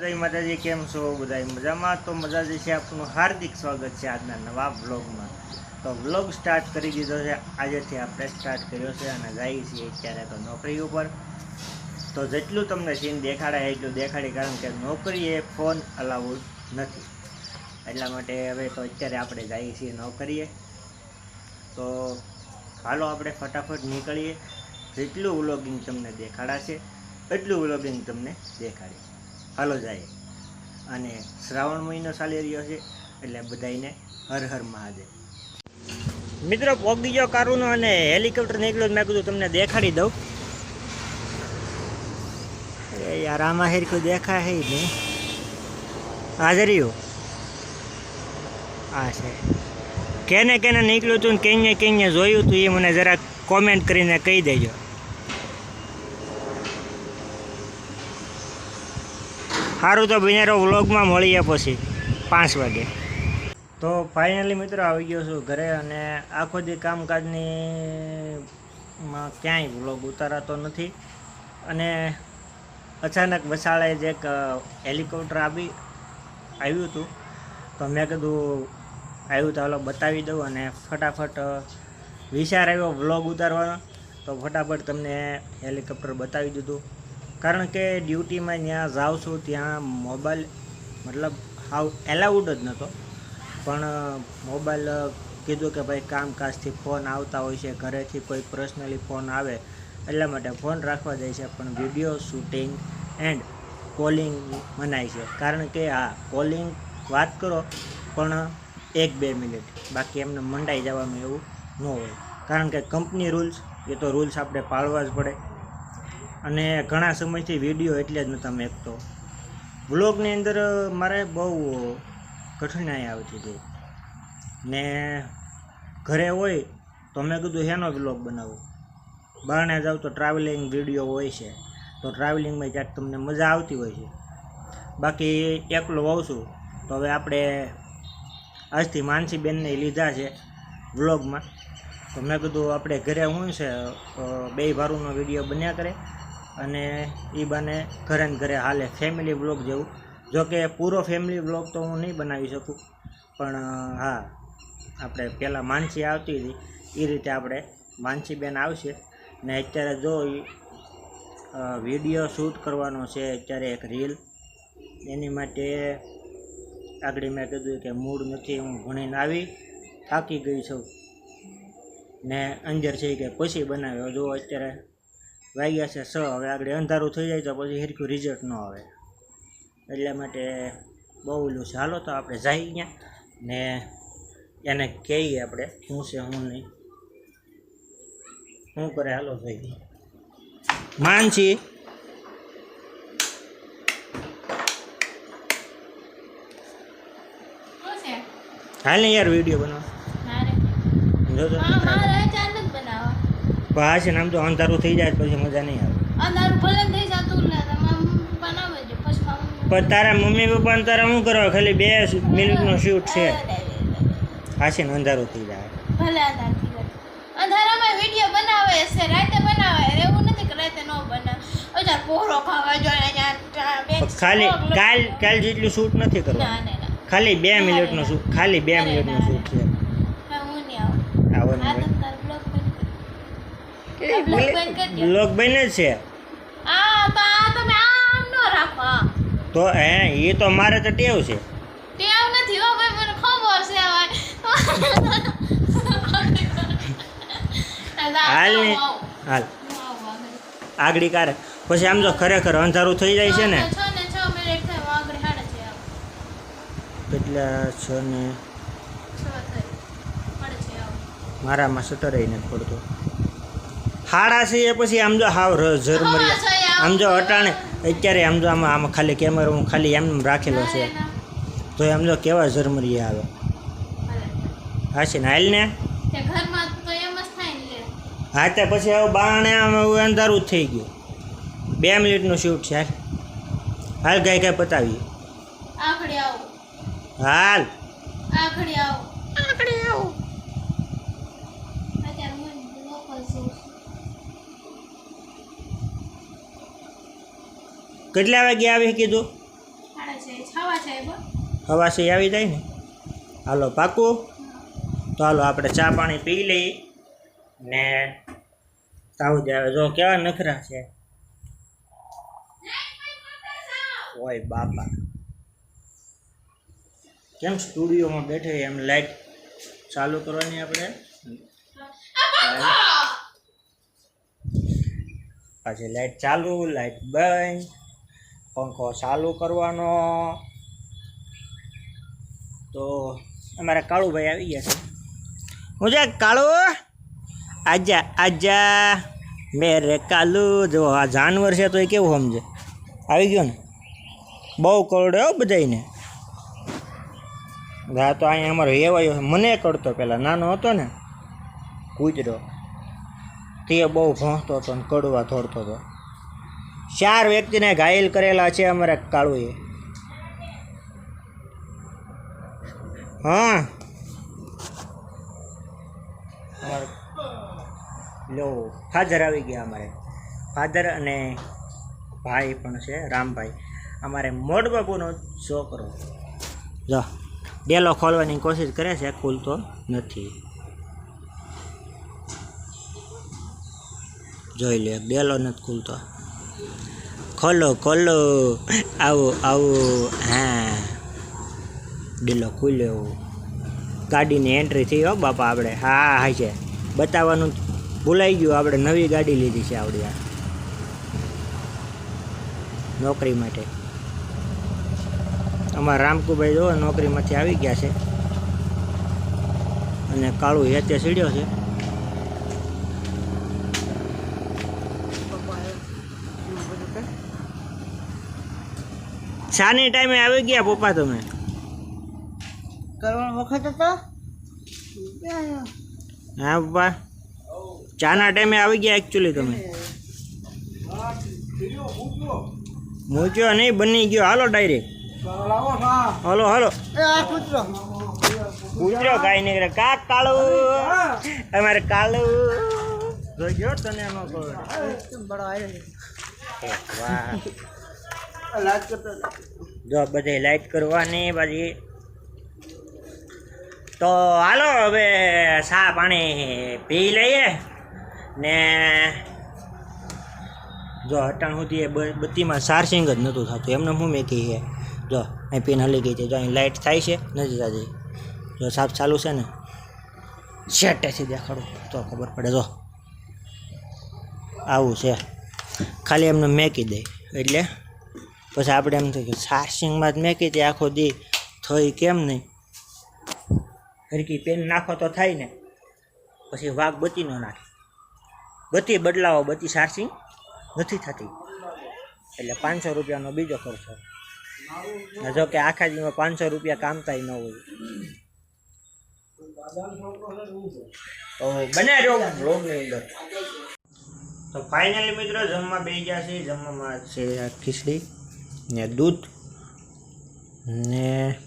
જય માતાજી કેમ છો? બધા મજામાં? તો મજા જે છે આપનું હાર્દિક સ્વાગત છે આજના નવા વ્લોગમાં. તો વ્લોગ સ્ટાર્ટ કરી દીધો છે. આજેથી આપણે સ્ટાર્ટ કર્યો છે અને જઈએ છીએ અત્યારે તો નોકરી ઉપર. તો જેટલું તમને સીન દેખાડાય એટલું દેખાડી, કારણ કે નોકરી એ ફોન અલાઉડ નથી. એટલા માટે હવે તો અત્યારે આપણે જઈએ છીએ નોકરીએ. તો હાલો આપણે ફટાફટ નીકળીએ. જેટલું વ્લોગિંગ તમને દેખાડાશે, એટલું વ્લોગિંગ તમને દેખાડીએ હાલો જાય. અને શ્રાવણ મહિનો ચાલી રહ્યો છે, એટલે બધાને હર હર મહાદેવ. મિત્રો પોગી ગયો કારુનો અને હેલિકોપ્ટર નીકળ્યો મેં કીધું તમને દેખાડી દઉં. અરે યાર, આમાં હેરખું દેખાય હે નહીં. હાજર્યું આ છે. કેને કેને નીકળ્યું હતું ને કેને કેને જોયું હતું એ મને જરા કોમેન્ટ કરીને કહી દેજો. સારું તો બિનેરો વ્લોગમાં મળીએ પછી, પાંચ વાગે. તો ફાઇનલી મિત્રો આવી ગયો છું ઘરે અને આખો દી કામકાજની માં ક્યાંય વ્લોગ ઉતારાતો નથી. અને અચાનક વસાળે જ એક હેલિકોપ્ટર આવી આવ્યું હતું તો મેં કીધું, આવ્યું તો હાલો બતાવી દઉં અને ફટાફટ વિચાર આવ્યો વ્લોગ ઉતારવાનો. તો ફટાફટ તમને હેલિકોપ્ટર બતાવી દીધું. કારણ કે ડ્યુટીમાં જ્યાં જાઉં છું, ત્યાં મોબાઈલ મતલબ હાવ એલાઉડ જ નહોતો પણ મોબાઈલ કીધું કે ભાઈ કામકાજથી ફોન આવતા હોય છે, ઘરેથી કોઈ પર્સનલી ફોન આવે, એટલા માટે ફોન રાખવા જાય છે, પણ વીડિયો શૂટિંગ એન્ડ કોલિંગ મનાય છે. કારણ કે હા કોલિંગ વાત કરો, પણ એક બે મિનિટ બાકી એમને મંડાઈ જવાનું એવું ન હોય. કારણ કે કંપની રૂલ્સ એ તો રૂલ્સ આપણે પાળવા જ પડે. અને ઘણા સમયથી વીડિયો એટલે જ નહોતા મેકતો. વ્લોગની અંદર મારે બહુ કઠિનાઈ આવતી હતી. ને ઘરે હોય તો મેં કીધું હેનો વ્લોગ બનાવું. બહારને જાઉં તો ટ્રાવેલિંગ વીડિયો હોય છે. તો ટ્રાવેલિંગમાં ક્યાંક તમને મજા આવતી હોય છે. બાકી એકલો હોઉં છું. તો હવે આપણે આજથી માનસીબેનને લીધા છે વ્લોગમાં. તો મેં કીધું આપણે ઘરે શું છે બે ભારુનો વીડિયો બન્યા કરે. અને એ બને ઘરે ઘરે હાલે. ફેમિલી બ્લોગ જેવું. જો કે પૂરો ફેમિલી બ્લોગ તો હું નહીં બનાવી શકું. પણ હા, આપણે પહેલાં માનસી આવતી હતી. એ રીતે આપણે માનસીબેન આવશે. ને અત્યારે જો વીડિયો શૂટ કરવાનો છે, અત્યારે એક રીલ એની માટે આગળ મેં કીધું કે મૂડ નથી, હું ભણીને આવી થાકી ગઈ છું. ને અંજર છે કે પછી બનાવ્યો. જો અત્યારે વાગ્યા છે સ હવે આગળ અંધારું થઈ જાય તો પછી હિરક્યું રિઝલ્ટ ન આવે. એટલા માટે બહુ ઓલું છે. હાલો તો આપણે જઈ ત્યાં ને એને કહીએ આપણે શું છે શું નહીં. શું કરે હાલો થઈ માનસી. હાલ ને યાર વીડિયો બનાવો. જો તો હા, મારે અચાનક બનાવવા. પણ આ છે ને આમ તો અંધારું થઈ જાય પછી મજા નહીં આવે. અંધારું ભલે થઈ જતું પણ તારા મમ્મી પપ્પાને તારા શું કરવા? ખાલી બે મિનિટનો શૂટ છે. છે ને અંધારું થઈ જાય. ભલે. અંધારામાં વીડિયો બનાવે છે રાતે બનાવે એવું નથી કે રાતે ન બનાવે. ખાવા જોઈએ ખાલી કાલ કાલ જેટલું શૂટ નથી ના ખાલી બે મિનિટનો શૂટ ખાલી બે મિનિટનું શૂટ છે. આવવાનું હા હોય. તમે તારો બ્લોગ બંધ બને જ છે. આ તો આ તમે આમ ન રાખો. તો હે એ તો મારે તો ટેવ છે. ટેવ નથી હો ભાઈ મને ખબર છે હવે. હાલ ને. હાલ. આગળી કારે. પછી આમ જો ખરેખર અંધારું થઈ જાય છે ને. કેટલા છ ને. મારામાં સટર નથી પડતો. હાડા છે એ પછી આમ જો હાવ ર- ઝરમરી આમ. આમ જો અટાણે અત્યારે આમ જો આમાં આમાં ખાલી કેમેરો હું ખાલી એમ રાખેલો છે. તો એમ જો કેવા ઝરમરી આવે. હા છે ને હાલ ને? તો એમ જ થાય ને લે. હા તે પછી હવે બાણે આમ અંધારું જ થઈ ગયું. બે મિનિટનું શૂટ છે હાલ. હાલ ગાય ગાય પતાવી હાલ. આખડી આવો. આખડી આવો. અત્યારે મને લોકલ છું કેટલા વાગે આવી કીધું? હવાસી આવી જાય ને? હાલો પાકું. તો હાલો આપણે ચા પાણી પી લઈએ. ને તાવ જ આવે. જો કેવા નખરા છે. ઓય બાપા. કેમ સ્ટુડિયોમાં બેઠે એમ લાઈટ ચાલુ કરવાની આપણે? પાછી લાઈટ ચાલુ લાઈટ બંધ. પંખો ચાલુ કરવાનો. તો અમારા કાળુભાઈ આવી ગયા છે. છે કાળુ? આજા આજા. મેરે કાલુ, જો આ જાનવર છે તો એ કેવું સમજે? આવી ગયો ને? બહુ કરડે હો બધાને હા તો અહીંયા અમારો હેવાયો મને કરતો પેલા, નાનો હતો ને, કૂતરો. તે બહુ ભણતો હતો ને, કડવા થોડતો હતો. ચાર વ્યક્તિને ઘાયલ કરેલા છે અમારા કાળુએ. હા. લો, ફાધર આવી ગયા અમારે. ફાધર અને ભાઈ પણ છે, રામભાઈ. અમારે મોડ બાપુનો છોકરો. જો, ડેલો ખોલવાની કોશિશ કરે છે, ખુલતો નથી. જોઈ લે, ડેલો નથી ખુલતો. ખોલો ખોલો. આવો આવો. હા. ડેલો ખુલ્યો. ગાડીની એન્ટ્રી થઈ હો બાપા આપણે. હા હા, છે. બતાવવાનું ભૂલાઈ ગયું. આપણે નવી ગાડી લીધી છે આવડી આ. નોકરી માટે. અમારા રામકુભાઈ જો નોકરીમાંથી આવી ગયા છે. અને કાળું હેતે સીડ્યો છે. શાની ટાઈમે આવી ગયા પપ્પા તમે? કરવાનો વખત હતો? હા પપ્પા. ચાના ટાઈમે આવી ગયા એકચ્યુઅલી તમે. મૂચ્યો નહીં બની ગયો. હાલો ડાયરેક્ટ હાલો હાલો. એ આ કૂતરો. કાંઈ ગાય નીકળે કા કાળુ? અમારે કાળુ. ગયો તને એમાં બડો આવ્યો જો બધે લાઈટ કરવાની પછી તો હાલો હવે ચા પાણી પી લઈએ ને જો અટાણ સુધી એ બત્તીમાં ચાર્જિંગ જ નહોતું થતું. એમને હું મેં કહી છે જો અહીં પિન હલી ગઈ છે. જો અહીં લાઇટ થાય છે, નથી થતી. જો સાફ ચાલુ છે ને શેટેથી દેખાડું. તો ખબર પડે, જો. આવું છે. ખાલી એમને મેકી દે, એટલે પછી આપણે એમ થાય કે સારસિંગમાં જ મેં કીધી આખો દી, થઈ કેમ નહીં? હરકી પેન નાખો તો થાય ને. પછી વાઘ બત્તી ન નાખે. બત્તી બદલાવો, બત્તી સારસિંગ નથી થતી. એટલે પાંચસો રૂપિયાનો બીજો ખર્ચો. જો કે આખા દીમાં પાંચસો રૂપિયા કામતા ન હોય. તો બને તો ફાઇનલી મિત્રો, જમવા બે ગયા છે જમવામાં છે ખીચડી. ને દૂધ ને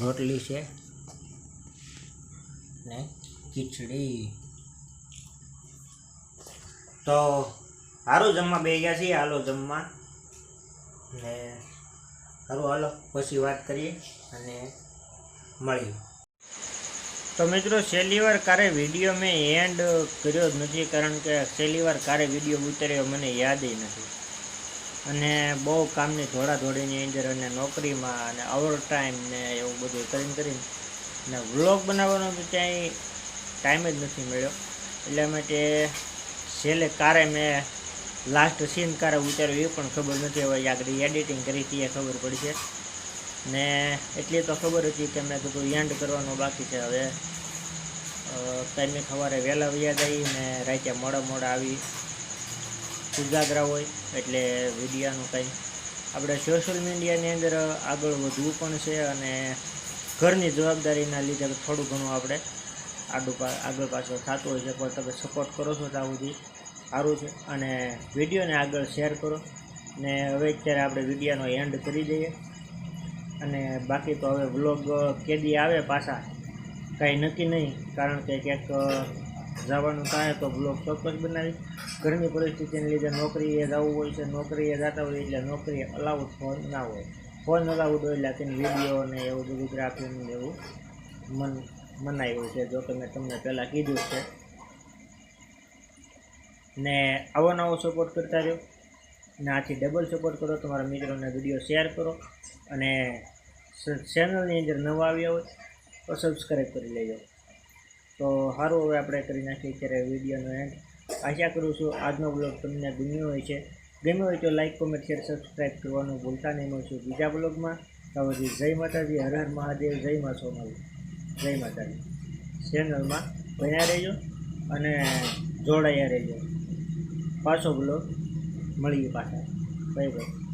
રોટલી છે ને ખીચડી. તો સારું જમવા બે ગયા છીએ, હાલો જમવા. ને સારું હાલો, પછી વાત કરીએ અને મળીએ. તો મિત્રો, છેલ્લી વાર કારે વીડિયો મેં એન્ડ કર્યો જ નથી કારણ કે છેલ્લી વાર કારે વીડિયો ઉતાર્યો, મને યાદ નથી. અને બહુ કામની ધોળાધોળીની અંદર અને નોકરીમાં અને ઓવર ટાઈમ ને એવું બધું કરીને કરીને અને વ્લોગ બનાવવાનો તો ક્યાંય ટાઈમ જ નથી મળ્યો. એટલા માટે છેલ્લે કારે મેં લાસ્ટ સીન કારે ઉતાર્યું, એ પણ ખબર નથી હવે આગળ એડિટિંગ કરી હતી, એ ખબર પડી છે. ને એટલી તો ખબર હતી કે મેં કીધું એન્ડ કરવાનું બાકી છે. હવે ટાઈમે સવારે વહેલા વ્યા જઈ ને રાતે મોડા મોડા આવી. ઉજાગરા હોય, એટલે મીડિયાનું કંઈ. આપણે સોશિયલ મીડિયાની અંદર આગળ વધવું પણ છે અને ઘરની જવાબદારીના લીધે થોડું ઘણું આપણે આડું આગળ પાછળ થતું હોય છે, પણ તમે સપોર્ટ કરો છો ત્યાં સુધી. સારું છે. અને વિડીયોને આગળ શેર કરો. ને હવે અત્યારે આપણે વિડીયાનો એન્ડ કરી દઈએ. અને બાકી તો હવે વ્લોગ કેદી આવે પાછા. કાંઈ નક્કી નહીં, કારણ કે ક્યાંક જવાનું થાય તો બ્લોગ ચોક્કસ બનાવી ઘરની પરિસ્થિતિને લીધે નોકરીએ જવું હોય છે, નોકરીએ જતા હોય એટલે નોકરીએ અલાઉડ ફોન ના હોય. ફોન અલાઉડ હોય એટલે તેને વીડિયો ને એવું બધું ગ્રાફિંગ એવું મન મનાવ્યું છે, જો કે મેં તમને પહેલાં કીધું છે. ને આવો નવો સપોર્ટ કરતા રહ્યો. ને આથી ડબલ સપોર્ટ કરો, તમારા મિત્રોને વીડિયો શેર કરો અને ચેનલની અંદર નવા આવ્યા હોય તો સબસ્ક્રાઈબ કરી લેજો. તો સારું હવે આપણે કરી નાખીએ ત્યારે વિડીયોનો એન્ડ આશા કરું છું આજનો બ્લોગ તમને ગમ્યો હોય છે. ગમ્યો હોય તો લાઈક કોમેન્ટ શેર સબસ્ક્રાઈબ કરવાનું ભૂલતા નહીં. મળશું બીજા બ્લોગમાં પછી જય માતાજી. હર હર મહાદેવ. જય મા સોનલ જય માતાજી. ચેનલમાં ભણ્યા રહેજો અને જોડાયા રહેજો. પાછો બ્લોગ મળીએ પાછા. Bye bye